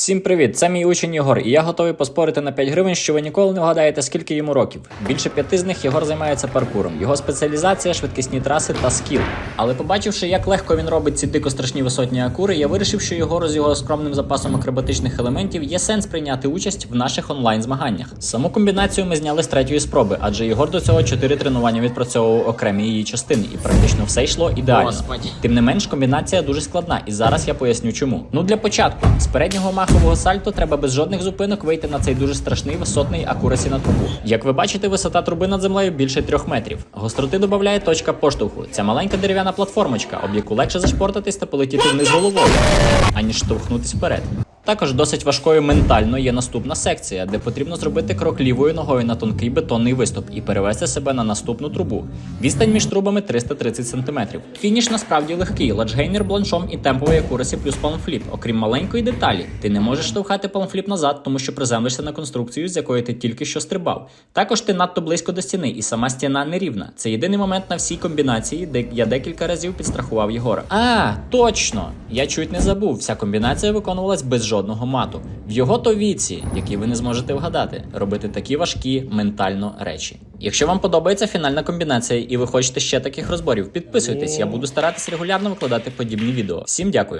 Всім привіт! Це мій учень Єгор, і я готовий поспорити на 5 гривень, що ви ніколи не вгадаєте, скільки йому років. Більше п'яти з них Єгор займається паркуром. Його спеціалізація швидкісні траси та скіл. Але побачивши, як легко він робить ці дико страшні висотні акури, я вирішив, що Єгору з його скромним запасом акробатичних елементів є сенс прийняти участь в наших онлайн змаганнях. Саму комбінацію ми зняли з третьої спроби, адже Єгор до цього 4 тренування відпрацьовував окремі її частини, і практично все йшло ідеально. Тим не менш, комбінація дуже складна, і зараз я поясню чому. Ну для початку, з переднього махового сальто треба без жодних зупинок вийти на цей дуже страшний висотний акурасі на трубу. Як ви бачите, висота труби над землею більше трьох метрів. Гостроти додає точка поштовху. Ця маленька дерев'яна платформочка, об яку легше зашпортатись та полетіти вниз головою, аніж штовхнутись вперед. Також досить важкою ментально є наступна секція, де потрібно зробити крок лівою ногою на тонкий бетонний виступ і перевести себе на наступну трубу. Відстань між трубами 330 см. Фініш насправді легкий, ладжгейнер бланшом і темповий акурасі плюс палмфліп. Окрім маленької деталі, ти не можеш штовхати палмфліп назад, тому що приземлишся на конструкцію, з якої ти тільки що стрибав. Також ти надто близько до стіни, і сама стіна нерівна. Це єдиний момент на всій комбінації, де я декілька разів підстрахував Єгора. А, точно! Я чуть не забув. Вся комбінація виконувалась без жодного мату. В його то віці, які ви не зможете вгадати, робити такі важкі ментально речі. Якщо вам подобається фінальна комбінація і ви хочете ще таких розборів, підписуйтесь. Я буду старатися регулярно викладати подібні відео. Всім дякую.